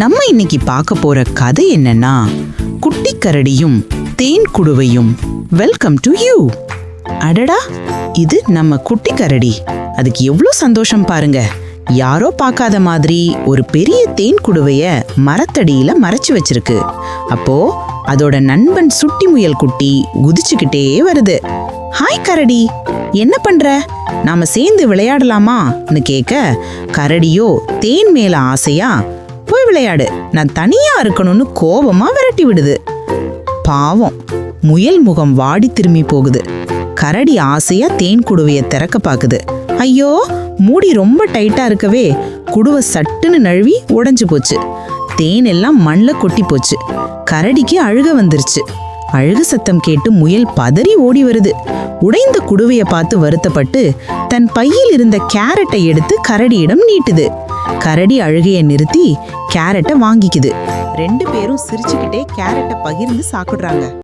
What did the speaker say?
நம்ம இன்னைக்கு பார்க்க போற கதை என்னன்னா குட்டி கரடியும் தேன் குடுவையும் வெல்கம் டு யூ அடடா இது நம்ம குட்டி கரடி அதுக்கு எவ்வளோ சந்தோஷம் பாருங்க. யாரோ பார்க்காத மாதிரி ஒரு பெரிய தேன் குடுவைய மரத்தடியில மறைச்சு வச்சிருக்கு. அப்போ அதோட நண்பன் சுட்டி முயல் குட்டி குதிச்சுக்கிட்டே வருது. ஹாய் கரடி. என்ன பண்ற? நாம சேர்ந்து விளையாடலாமான்னு கேட்க கரடியோ தேன் மேல ஆசையா? போய் விளையாடு. நான் தனியா இருக்கணும்னு கோபமா விரட்டி விடுது. பாவம். முயல் முகம் வாடி திரும்பி போகுது. கரடி ஆசையா தேன் குடுவைய திறக்க பாக்குது. ஐயோ மூடி ரொம்ப டைட்டா இருக்கவே குடுவை சட்டுன்னு நழுவி உடைஞ்சு போச்சு. தேன் எல்லாம் மண்ணில் கொட்டி போச்சு. கரடிக்கு அழுக வந்துருச்சு. அழுக சத்தம் கேட்டு முயல் பதறி ஓடி வருது. உடைந்த குடுவையை பார்த்து வருத்தப்பட்டு தன் பையில் இருந்த கேரட்டை எடுத்து கரடியிடம் நீட்டுது. கரடி அழுகையை நிறுத்தி கேரட்டை வாங்கிக்குது. ரெண்டு பேரும் சிரிச்சுக்கிட்டே கேரட்டை பகிர்ந்து சாப்பிட்றாங்க.